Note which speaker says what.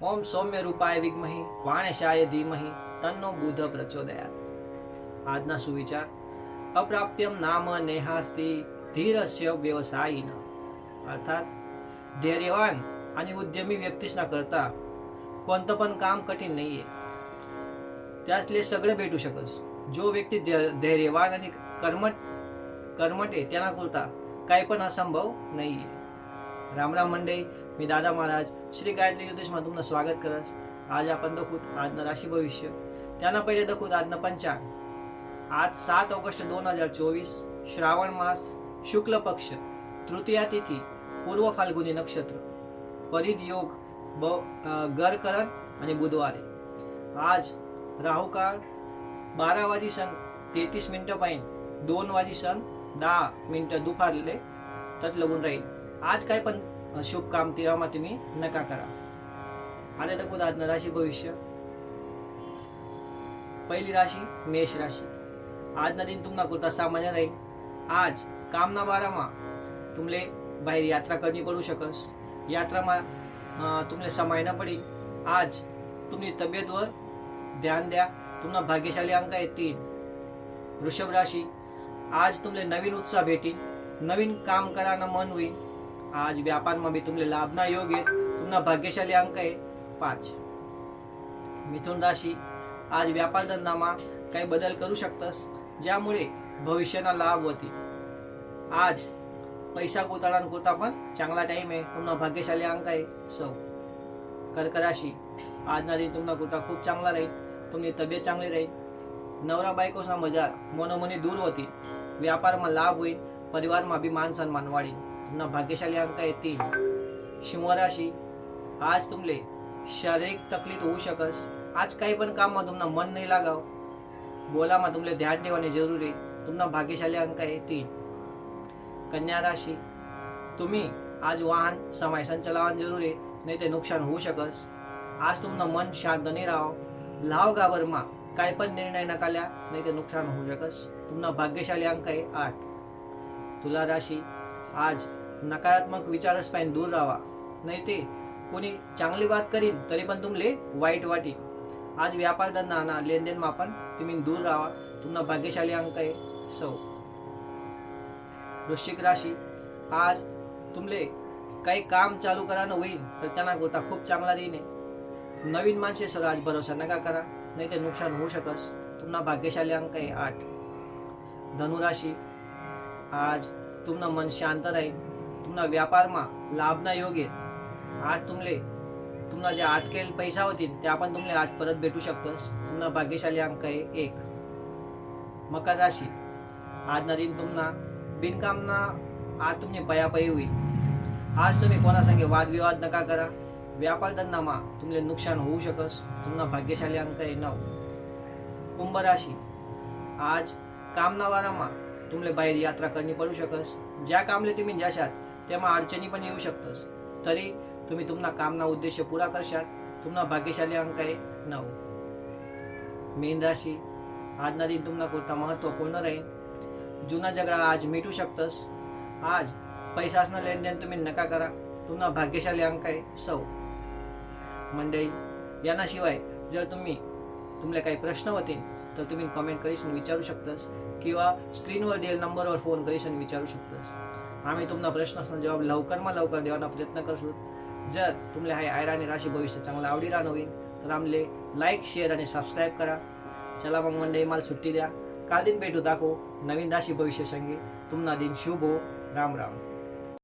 Speaker 1: ओम सौम्य रूपाय विद्मही वाणशाय धीमही तन्नो बुध प्रचोदयात આજના સુવિચાર અપ્રાપ્યમ નામ નેહાસ્તિ ધીરસ્ય વ્યવસાયીન अर्थात धैर्यवान आणि उद्यमी व्यक्तीसना करता कोणतं पण काम कठीण नाहीये त्यातले सगळे भेटू शकस जो व्यक्ती धै- धैर्यवान आणि कर्मट कर्मट आहे त्यांना करता काही पण असंभव नाहीये रामराम मंडळी मी दादा महाराज श्री गायत्री ज्योतिषમાં तुमचं स्वागत करस आज आपण दखूत आजनं राशी भविष्य. त्यांना पहिले दखूत आजनं पंचांग. आज सात ऑगस्ट दोन हजार चोवीस श्रावण मास शुक्ल पक्ष तृतीया तिथी पूर्व फाल्गुनी नक्षत्र. परिध योग ब गरकरण आणि बुधवारे. आज राहुकाळ बारा वाजी सन तेहतीस मिनटं पाहिन दोन वाजी सन दहा मिनटं दुपारले तत लगून राहील आज काय पण शुभ काम तेव्हा तुम्ही नका करा. आले तर खुद आज राशी भविष्य. पहिली राशी मेष राशी. आज दिन तुम्हाला कुर्ता सामान्य राहील? आज कामना बारामा. तुमले बाहेर यात्रा करणी पडू शकस? यात्रामा तुमले समाय न पडी आज तुम्ही तब्येतवर ध्यान द्या. तुम्हाला भाग्यशाली अंक येतील. वृषभ राशी. आज तुमले नवीन उत्साह भेटी नवीन काम करायला मन होईल. आज व्यापारमा बी तुमले लाभना योग आहेत तुम्हाला भाग्यशाली अंक आहे. पाच. मिथुन राशी आज व्यापार धंदामा काही बदल करू शकतस ज्यामुळे भविष्याला लाभ होते आज पैसा गोताळा कोता पण चांगला टाइम आहे तुम्हाला भाग्यशाली अंक आहे. सौ कर्क राशी आज दिन तुम्हाला कोता खूप चांगला राहील तुमची तब्येत चांगली राहील. नवरा बायकोचा मजार मनोमनी दूर होती व्यापारमा लाभ होईल परिवारमा बी मान सन्मान वाढेल. तुम्हाला भाग्यशाली अंक आहे तीन. सिंह राशी. आज तुमले शारीरिक तकलीफ होऊ शकस. आज काही पण कामમાં तुम्हाला मन नाही लागाव. बोलाમાં तुमले ध्यान ठेवणे जरुरी तुमना तुम्हाला भाग्यशाली अंक आहे तीन. कन्या राशी. तुम्ही आज वाहन समायसन चलावण जरुरी नाही ते नुकसान होऊ शकस. आज तुमनं मन शांत नाही राहाव. लाव गावरमा काय पण निर्णय नकाल्या नाही ते नुकसान होऊ शकस. तुम्हाला भाग्यशाली अंक आहे आठ. तुला राशी. आज नकारात्मक विचारच पाहिजे दूर राहा नाही ते कोणी चांगली बात करीन तरी पण तुमले वाईट वाटेल. आज व्यापार धंदा लेनदेन मापन तुम्ही दूर राहा तुम्हाला भाग्यशाली अंक आहे. सौ. वृश्चिक राशी. आज तुमले काही काम चालू करानं होईल तर त्यांना गोता खूप चांगला देईन. आहे नवीन माणसे सर आज भरोसा नका करा. नाही ते नुकसान होऊ शकस. तुम्हाला भाग्यशाली अंक आहे आठ. धनुराशी आज तुमनं मन शांत राहील. तुम्हाला व्यापारमा लाभना योग आहे आज तुमले तुम्हाला जे अटकेल पैसा होतील ते आपण तुमले आज परत भेटू शकतस. तुम्हाला भाग्यशाली अंक आहे एक. मकर राशी. आज दिन तुम्हाला बिनकामना आज तुमची पयापयी होईल. आज तुम्ही कोणासंगे वादविवाद नका करा. व्यापार धंदामा तुमले नुकसान होऊ शकस. तुम्हाला भाग्यशाली अंक आहे नऊ. कुंभ राशी. आज कामनावारामा तुमले बाहेर यात्रा करणी पडू शकस. ज्या कामले तुम्ही जाशात तेव्हा अडचणी पण येऊ शकतस तरी तुम्ही तुमना कामना उद्देश पुरा करशात तुम्हाला भाग्यशाली अंक आहे नऊ. मीन राशी आज दिन तुम्हाला कोणता महत्त्वपूर्ण राहील? जुना झगडा आज मिटू शकतस. आज पैसासनं लेनदेन तुम्ही नका करा. तुम्हाला भाग्यशाली अंक आहे सौ मंडळी यानाशिवाय जर तुम्ही तुमले काही प्रश्न होतील तर तुम्ही कमेंट करीसन विचारू शकतस किंवा स्क्रीनवर दिलेल्या नंबरवर फोन करीसन विचारू शकतस. आम्ही तुमचा प्रश्नाचा जवाब लवकरमा लवकर देवाना प्रयत्न करतो जर तुमले हाय आयरा आणि राशी भविष्य चांगलं आवडी राहणं होईल तर आमले लाईक शेअर आणि सबस्क्राईब करा. चला मग मंडळी मला सुट्टी द्या. काल दिन भेटू दाखव नवीन राशी भविष्य संगे. तुमना दिन शुभ. हो राम राम.